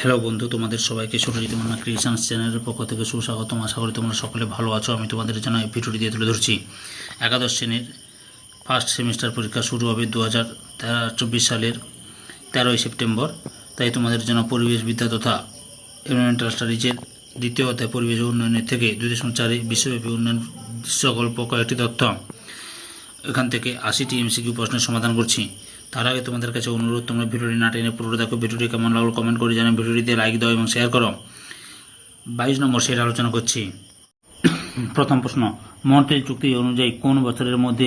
Hello বন্ধু, তোমাদের সবাইকে সুরজিৎ মান্না ক্রিয়েশনস চ্যানেলের পক্ষ থেকে সুস্বাগতম। আশা করি তোমরা সকলে ভালো আছো। আমি তোমাদের জন্য এই ভিডিওটি দিয়ে তুলে ধরছি। একাদশ শ্রেণির ফার্স্ট সেমিস্টার পরীক্ষা শুরু হবে দু হাজার চব্বিশ সালের তেরোই সেপ্টেম্বর। তাই তোমাদের জন্য পরিবেশবিদ্যা তথা এনভারমেন্টাল স্টাডিজের দ্বিতীয় অধ্যায়, পরিবেশ উন্নয়নের থেকে দুই দশমিক চারে বিশ্বব্যাপী উন্নয়ন দৃশ্যকল্প কয়েকটি তথ্য। এখান থেকে আশিটি এমসিকিউ প্রশ্নের সমাধান করছি। তার আগে তোমাদের কাছে অনুরোধ, তোমরা ভিডিওটি না টেনে পুরো দেখো। ভিডিওটি কেমন লাগল কমেন্ট করে জানাও ভিডিওটিতে লাইক দাও এবং শেয়ার করো। বাইশ নম্বর সেটা আলোচনা করছি। প্রথম প্রশ্ন মন্ট্রিল চুক্তি অনুযায়ী কোন বছরের মধ্যে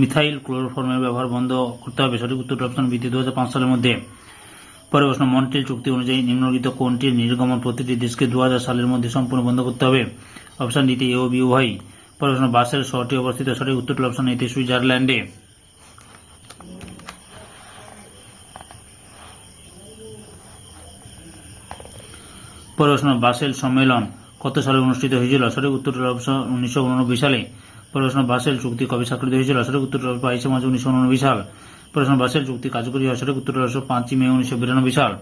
মিথাইল ক্লোরোফর্মের ব্যবহার বন্ধ করতে হবে? সঠিক উত্তর অপশন বিতে দু হাজার পাঁচ সালের মধ্যে। পরে প্রশ্ন মন্ট্রিল চুক্তি অনুযায়ী নিম্নলিখিত কোনটির নির্গমন প্রতিটি দেশকে দু হাজার সালের মধ্যে সম্পূর্ণ বন্ধ করতে হবে? অপশন ডিতে এ ও বি উভয় পরে প্রশ্ন, বাসের শহরটি অবস্থিত? সঠিক উত্তর অপশন এতে সুইজারল্যান্ডে। প্রশ্ন বাসেল সম্মেলন কত সালে অনুষ্ঠিত হয়েছিল? সঠিক উত্তর উনিশশো উননব্বই সালে। পরে প্রশ্ন বাসেল চুক্তি কবে স্বাক্ষরিত হয়েছিল? সঠিক উত্তরটি বাইশে মার্চ উনিশশো উননব্বই সাল। পরে প্রশ্ন বাসেল চুক্তি কার্যকরী হয় সঠিক উত্তর পাঁচই মে উনিশশো বিরানব্বই সাল।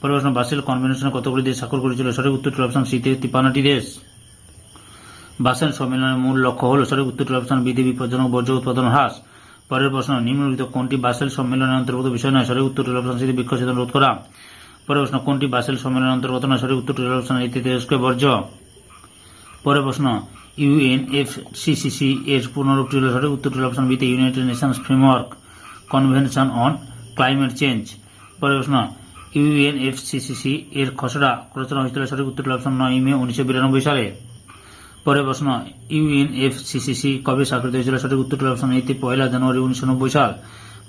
পরে প্রশ্ন বাসেল কনভেনশনে কতগুলি দেশ স্বাক্ষর করেছিল? সঠিক উত্তর অপশন সিতে তিপ্পান্নটি দেশ। বাসেল সম্মেলনের মূল লক্ষ্য হল সঠিক উত্তর অপশন বিধি বিপজ্জনক বর্জ্য উৎপাদন হ্রাস। পরের প্রশ্ন, নিম্নলিখিত কোনটি বাসেল সম্মেলনের অন্তর্গত বিষয় নয়? সঠিক উত্তর অপশন সিতে বৃক্ষছেদন রোধ করা। পরের প্রশ্ন, কোনটি বাসেল সম্মেলনের অন্তর্গত নয় সঠিক উত্তরটি এতে তেজস্ক্রিয় বর্জ্য। পরের প্রশ্ন ইউএনএফসিসিসি এর পূর্ণরূপটি হল সঠিক উত্তরটি অপশন বিতে United Nations framework convention on climate change পরে প্রশ্ন ইউএনএফসিসিসি এর খসড়া রচনা হয়েছিল, সঠিক উত্তরটি অপশন নয় মে উনিশশো বিরানব্বই সালে। পরে প্রশ্ন ইউএনএফসিসিসি কবে স্বাক্ষরিত হয়েছিল, সঠিক উত্তরটি অপশন এতে, পয়লা জানুয়ারি উনিশশো নব্বই সাল।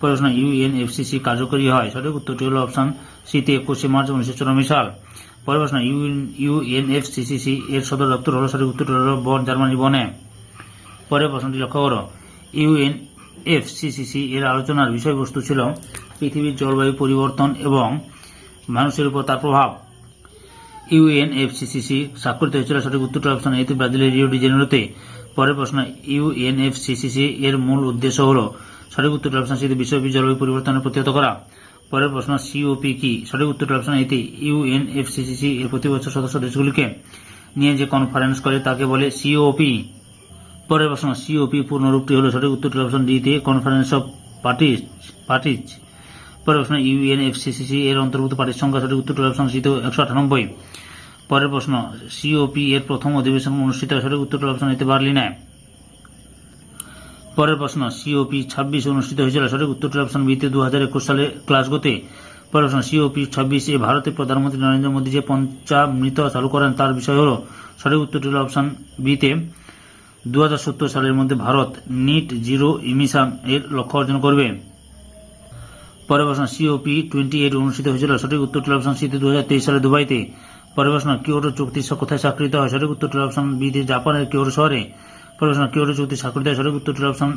প্রশ্ন ইউএনএফসিসি কার্যকরী হয়। সঠিক উত্তরটি হল অপশন সিতে একুশে মার্চ উনিশশো চুরানব্বই সাল। পরের প্রশ্ন ইউএনএফসিসিসি এর সদর দপ্তর হল, সঠিক উত্তরটি হল বন, জার্মানি, বনে। পরের প্রশ্নটি লক্ষ্য করো। ইউএনএফসিসিসি এর আলোচনার বিষয়বস্তু ছিল পৃথিবীর জলবায়ু পরিবর্তন এবং মানুষের উপর তার প্রভাব। ইউএন ইউএনএফসিসিসি স্বাক্ষরিত হয়েছিল, সঠিক উত্তরটি অপশন এতে ব্রাজিলের রিও ডি জেনেরোতে। পরের প্রশ্ন, ইউএনএফসিসিসি এর মূল উদ্দেশ্য হল সঠিক উত্তরটি অপশন সিতে বিশ্বব্যাপী জলবায়ু পরিবর্তনের প্রতিহত করা পরের প্রশ্ন সিওপি কি? সঠিক উত্তরটি অপশন এতে ইউএনএফসিসিসি এর প্রতি বছর সদস্য দেশগুলিকে নিয়ে যে কনফারেন্স করে তাকে বলে সিওপি পরের প্রশ্ন সিওপি পূর্ণরূপটি হল সঠিক উত্তরটি অপশন ডিতে কনফারেন্স অফ পার্টিস পার্টিজ পরের প্রশ্ন ইউএনএফসিসিসি এর অন্তর্ভুক্ত পার্টির সংখ্যা সঠিক উত্তরটি অপশন সিতে একশো আটানব্বই। পরের প্রশ্ন সিওপি এর প্রথম অধিবেশন অনুষ্ঠিত সঠিক উত্তরটি অপশন এতে বার্লিনে। পরের প্রশ্ন সিওপি ছাব্বিশ অনুষ্ঠিত হয়েছিল সঠিক উত্তরটি অপশন বিতে দু হাজার একুশ সালে ক্লাসগোতে পরের প্রশ্ন সিওপি ছাব্বিশ এ ভারতের প্রধানমন্ত্রী নরেন্দ্র মোদী যে পঞ্চামৃত চালু করেন, তার বিষয় হল সঠিক উত্তরটি হল অপশন বিতে দু সালের মধ্যে ভারত নিট জিরো ইমিশন এর লক্ষ্য অর্জন করবে। পরের প্রশ্ন সিওপি টোয়েন্টি এইট অনুষ্ঠিত হয়েছিল সঠিক উত্তরটি অপশন সিতে দু সালে দুবাইতে। পরের প্রশ্ন কিওটো চুক্তি কোথায় স্বাক্ষরিত হয়? সঠিক উত্তরটি অপশন বিতে জাপানের কিওটো শহরে। পরের প্রশ্ন কিওটো চুক্তি স্বাক্ষরিত সঠিক উত্তরটি অপশন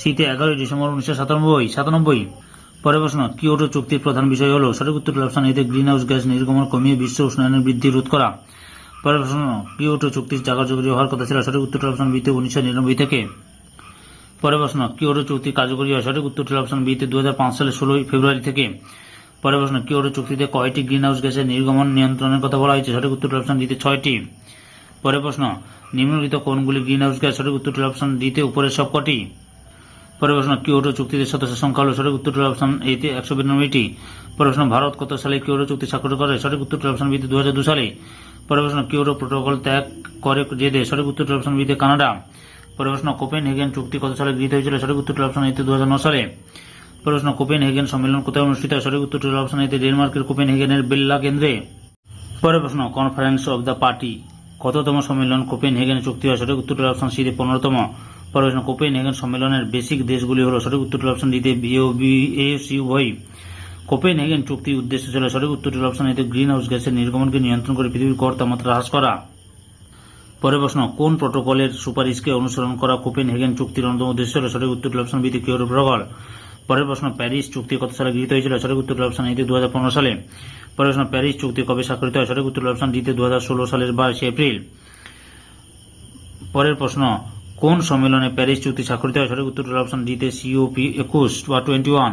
সিতে এগারোই ডিসেম্বর উনিশশো সাতানব্বই। সাতানব্বই। পরে প্রশ্ন কিওটো চুক্তির প্রধান বিষয় হল? সঠিক উত্তরটি অপশন এতে গ্রিন হাউস গ্যাস নির্গমন কমিয়ে বিশ্ব উষ্ণায়নের বৃদ্ধি রোধ করা। পরের প্রশ্ন কিওটো চুক্তির কার্যকরী হওয়ার কথা ছিল? সঠিক উত্তরটি অপশন বিতে উনিশশো নিরানব্বই থেকে। পরে প্রশ্ন কিওটো চুক্তি কার্যকরী হয়? সঠিক উত্তরটি অপশন বিতে দু হাজার পাঁচ সালের ষোলোই ফেব্রুয়ারি থেকে। পরের প্রশ্ন কিওটো চুক্তিতে কয়টি গ্রিন হাউস গ্যাসের নির্গমন নিয়ন্ত্রণের কথা বলা হয়েছে? সঠিক উত্তরটি অপশন ডিতে ছয়টি। পরের প্রশ্ন, নিম্নলিখিত কোনগুলি গ্রিন হাউস গ্যাস সঠিক উত্তরটি অপশন ডিতে উপরের সবকটি পরের প্রশ্ন কিওটো চুক্তিতে সদস্য সংখ্যা হল সঠিক উত্তরটি অপশন এতে একশো বিরানব্বইটি। পরের প্রশ্ন, ভারত কত সালে কিওটো চুক্তি স্বাক্ষর করে? সঠিক উত্তরটি অপশন বিতে দু হাজার দু সালে। পরে প্রশ্ন কিওটো প্রোটোকল ত্যাগ করে যে দেশ সঠিক উত্তরটি অপশন বিতে কানাডা। পরের প্রশ্ন কোপেন হেগেন চুক্তি কত সালে গৃহীত হয়েছিল? সঠিক উত্তরটি অপশন এতে দু হাজার ন সালে। প্রশ্ন কোপেন হেগেন সম্মেলন কোথায় অনুষ্ঠিত সঠিক উত্তরটি অপশন এতে ডেনমার্কের কোপেন হেগেনের বেল্লা কেন্দ্রে। পরে প্রশ্ন কনফারেন্স অব দ্য পার্টি কততম সম্মেলন কোপেন হেগেন চুক্তি হয় সঠিক উত্তরটি অপশন সিতে পনেরোতম। প্রশ্ন কোপেন হেগেন সম্মেলনের বেসিক দেশগুলি হল সঠিক উত্তরটি অপশন ডিতে এএসি উভয় কোপেন হেগেন চুক্তির উদ্দেশ্য ছিল সঠিক উত্তরটির অপশন এতে গ্রিন হাউস গ্যাসের নির্গমনকে নিয়ন্ত্রণ করে পৃথিবীর গড় হ্রাস করা। পরের প্রশ্ন, কোন প্রোটোকলের সুপারিশকে অনুসরণ করা কোপেন হেগেন চুক্তির অন্যতম উদ্দেশ্য ছিল সঠিক উত্তরটি অপশন বিতে কিওটো প্রোটোকল? পরের প্রশ্ন, প্যারিস চুক্তি কত সালে গৃহীত হয়েছিল? সঠিক উত্তরটি অপশন এতে দু সালে। প্রশ্ন প্যারিস চুক্তি কবে স্বাক্ষরিত হয় সঠিক উত্তরটি অপশন ডিতে দু হাজার ষোলো সালের বাইশে এপ্রিল। পরের প্রশ্ন, কোন সম্মেলনে প্যারিস চুক্তি স্বাক্ষরিত হয় সঠিক উত্তরটি অপশন ডিতে সিওপি একুশ বা টোয়েন্টি ওয়ান।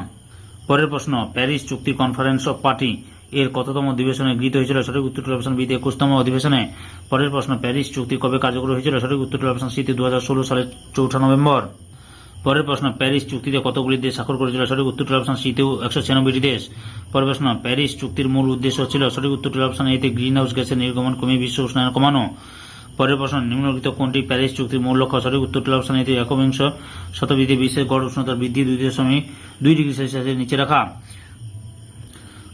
পরের প্রশ্ন, প্যারিস চুক্তি কনফারেন্স অফ পার্টি এর কততম অধিবেশনে গৃহীত হয়েছিল সঠিক উত্তরটি অপশন বিতে একুশতম অধিবেশনে। পরের প্রশ্ন, প্যারিস চুক্তি কবে কার্যকর হয়েছিল সঠিক উত্তরটি অপশন সিতে দু সালের চৌঠা নভেম্বর। পরের প্রশ্ন, প্যারিস চুক্তিতে কতগুলি দেশ স্বাক্ষর করেছিল? সঠিক উত্তরটি অপশন সিতেও একশো ছিয়ানব্বইটি দেশ। পরের প্রশ্ন, প্যারিস চুক্তির মূল উদ্দেশ্য ছিল? সঠিক উত্তরটি অপশন এতে গ্রিন হাউস গ্যাসের নির্গমন কমিয়ে বিশ্ব উষ্ণায়ন কমানো। পরের প্রশ্ন, নিম্নলিখিত কোনটি প্যারিস চুক্তির মূল লক্ষ্য? সঠিক উত্তরটি অপশন এতে একবিংশ শতাব্দীতে বিশ্বের গড় উষ্ণতার বৃদ্ধি দুই দশমিক দুই ডিগ্রি সেলসিয়াসের নিচে রাখা।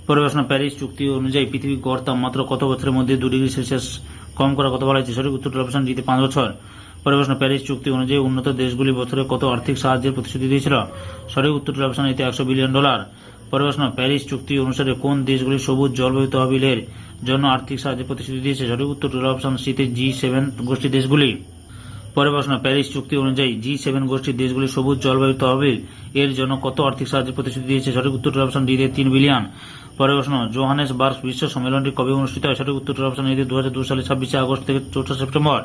পরের প্রশ্ন, প্যারিস চুক্তি অনুযায়ী পৃথিবীর গড় তাপমাত্রা কত বছরের মধ্যে দু ডিগ্রি সেলসিয়াস কম করা কত বলা হয়েছে? সঠিক উত্তরটি অপশন দিতে পাঁচ বছর। পরের প্রশ্ন প্যারিস চুক্তি অনুযায়ী উন্নত দেশগুলি বছরে কত আর্থিক সাহায্যের প্রতিশ্রুতি দিয়েছিল? সঠিক উত্তরটি অপশন এতে একশো বিলিয়ন ডলার। পরের প্রশ্ন প্যারিস চুক্তি অনুসারে কোন দেশগুলি সবুজ, জলবায়ু তহবিলের জন্য আর্থিক সাহায্যের প্রতিশ্রুতি দিয়েছে? সঠিক উত্তরটি হল অপশন সিতে জি সেভেন গোষ্ঠী দেশগুলি। পরের প্রশ্ন প্যারিস চুক্তি অনুযায়ী জি সেভেন গোষ্ঠীর দেশগুলি সবুজ, জলবায়ু তহবিল এর জন্য কত আর্থিক সাহায্যের প্রতিশ্রুতি দিয়েছে? সঠিক উত্তরটি অপশন ডিতে তিন বিলিয়ন। পরের প্রশ্ন জোহানেসবার্গ বিশ্ব সম্মেলনটি কবে অনুষ্ঠিত হয়? সঠিক উত্তরটি অপশন এতে দু সালে ছাব্বিশে আগস্ট থেকে চৌঠা সেপ্টেম্বর।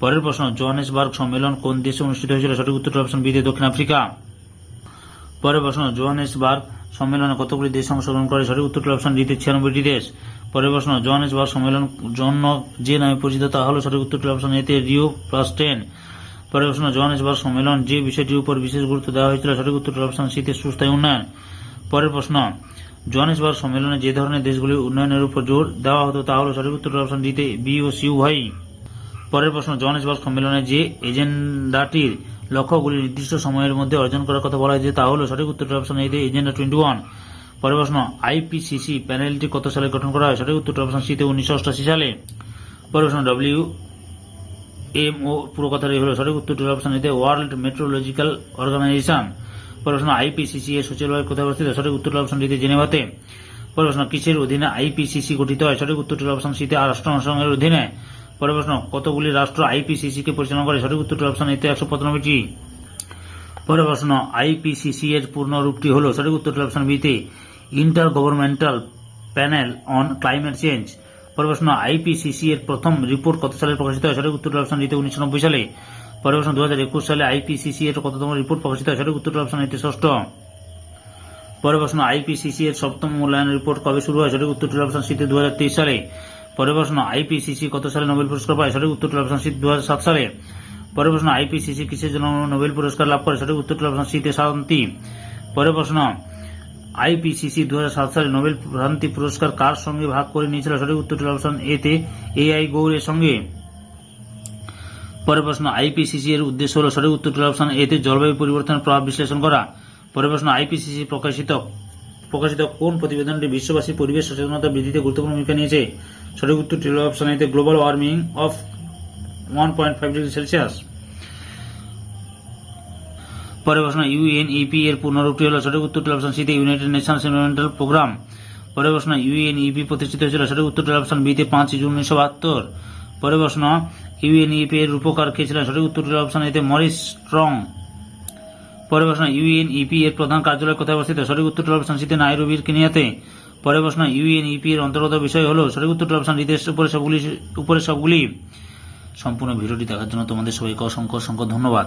পরের প্রশ্ন, জোহানেসবার্গ সম্মেলন কোন দেশে অনুষ্ঠিত হয়েছিল? সঠিক উত্তরটি অপশন বিতে দক্ষিণ আফ্রিকা। পরের প্রশ্ন, জোহানেসবার্গ সম্মেলনে কতগুলি দেশ অংশগ্রহণ করে? সঠিক উত্তরটি অপশন ডিতে, ছিয়ানব্বইটি দেশ। পরের প্রশ্ন, জোহানেসবার্গ সম্মেলন জন্য যে নামে পরিচিত, তা হল সঠিক উত্তরটি অপশন এতে, রিও প্লাস টেন। পরের প্রশ্ন, জোহানেসবার্গ সম্মেলন যে বিষয়টির উপর বিশেষ গুরুত্ব দেওয়া হয়েছিল, সঠিক উত্তরটি অপশন সিতে, সুস্থায়ী উন্নয়ন। পরের প্রশ্ন, জোহানেসবার্গ সম্মেলনে যে ধরনের দেশগুলির উন্নয়নের উপর জোর দেওয়া হতো, তা হল সঠিক উত্তর অপশন ডিতে, বি ও সি, উভয়ই। পরের প্রশ্ন জোহানেসবার্গ সম্মেলনে যে এজেন্ডাটির লক্ষ্যগুলি নির্দিষ্ট সময়ের মধ্যে অর্জন করার কথা বলা হয়েছে, তা হল সঠিক উত্তরটি অপশন এতে এজেন্ডা টোয়েন্টি ওয়ান। পরের প্রশ্ন আইপিসিসি প্যানেলটি কত সালে গঠন করা হয়? সঠিক উত্তরটি অপশন সিতে উনিশশো অষ্টাশি সালে। পরের প্রশ্ন, ডব্লিউ এম ও পুরো কথাটি হলো সঠিক উত্তরটি অপশন এতে ওয়ার্ল্ড মেট্রোলজিক্যাল অর্গানাইজেশন। পরের প্রশ্ন আইপিসিসি এর সচিবালয় কোথায় অবস্থিত? সঠিক উত্তরটি অপশন ডিতে জেনেভাতে। পরের প্রশ্ন, কিসের অধীনে আইপিসিসি গঠিত হয়? সঠিক উত্তরটি অপশন সিতে রাষ্ট্রসংঘের অধীনে। পরের প্রশ্ন, কতগুলি রাষ্ট্র আইপিসিসি কে পরিচালনা করে? সঠিক উত্তরটি অপশন এতে একশো পঁচানব্বইটি। পরের প্রশ্ন আইপিসিসি এর পূর্ণ রূপটি হল? সঠিক উত্তরটি অপশন বিতে intergovernmental panel on climate change পরের প্রশ্ন আইপিসিসি এর প্রথম রিপোর্ট কত সালে প্রকাশিত হয়? সঠিক উত্তরটি অপশন ডিতে উনিশশো নব্বই সালে। পরের প্রশ্ন দু হাজার একুশ সালে আইপিসিসি এর কততম রিপোর্ট প্রকাশিত হয়? সঠিক উত্তরটি অপশন এতে ষষ্ঠ। পরের প্রশ্ন আইপিসিসি এর সপ্তম মূল্যায়ন রিপোর্ট কবে শুরু হয়? সঠিক উত্তরটি অপশন সিতে দু হাজার তেইশ সালে। পরের প্রশ্ন, আইপিসিসি কত সালে নোবেল পুরস্কার পায়? সঠিক উত্তরটি অপশন সি দু হাজার সাত সালে। পরের প্রশ্ন, আইপিসিসি কিসের জন্য নোবেল পুরস্কার লাভ করে? সঠিক উত্তরটি অপশন সিতে শান্তি। পরের প্রশ্ন, আইপিসিসি দু হাজার সাত সালে নোবেল শান্তি পুরস্কার কার সঙ্গে ভাগ করে নিয়েছিল? সঠিক উত্তরটি অপশন এতে এআই গৌরের সঙ্গে। পরের প্রশ্ন, আইপিসিসি এর উদ্দেশ্য হল সঠিক উত্তরটি অপশন এতে জলবায়ু পরিবর্তনের প্রভাব বিশ্লেষণ করা। পরের প্রশ্ন, আইপিসিসি প্রকাশিত প্রকাশিত কোন প্রতিবেদনটি বিশ্ববাসী পরিবেশ সচেতনতা বৃদ্ধিতে গুরুত্বপূর্ণ ভূমিকা নিয়েছে? সঠিক উত্তরটি হল অপশন এতে global warming of one point five degree celsius পরের প্রশ্ন ইউএনইপি এর পূর্ণরূপটি হল সঠিক উত্তরটি অপশন সিতে ইউনাইটেড নেশনস এনভারনমেন্টাল প্রোগ্রাম পরের প্রশ্ন ইউএনইপি প্রতিষ্ঠিত হয়েছিল সঠিক উত্তরটি অপশন বিতে পাঁচ জুন উনিশশো বাহাত্তর। পরের প্রশ্ন ইউএনইপি এর রূপকার কে ছিলেন? সঠিক উত্তরটি অপশন এতে মরিস স্ট্রং পরের প্রশ্ন ইউএনইপি এর প্রধান কার্যালয় কোথায় অবস্থিত? সঠিক উত্তরটি অপশন সিতে নাইরোবির কেনিয়াতে। পরের প্রশ্ন ইউএনইপি এর অন্তর্গত বিষয় হলো, সঠিক উত্তরটি অপশন নির্দেশ উপরে সবগুলি উপরে সবগুলি। সম্পূর্ণ ভিডিওটি দেখার জন্য তোমাদের সবাইকে অসংখ্য অসংখ্য ধন্যবাদ।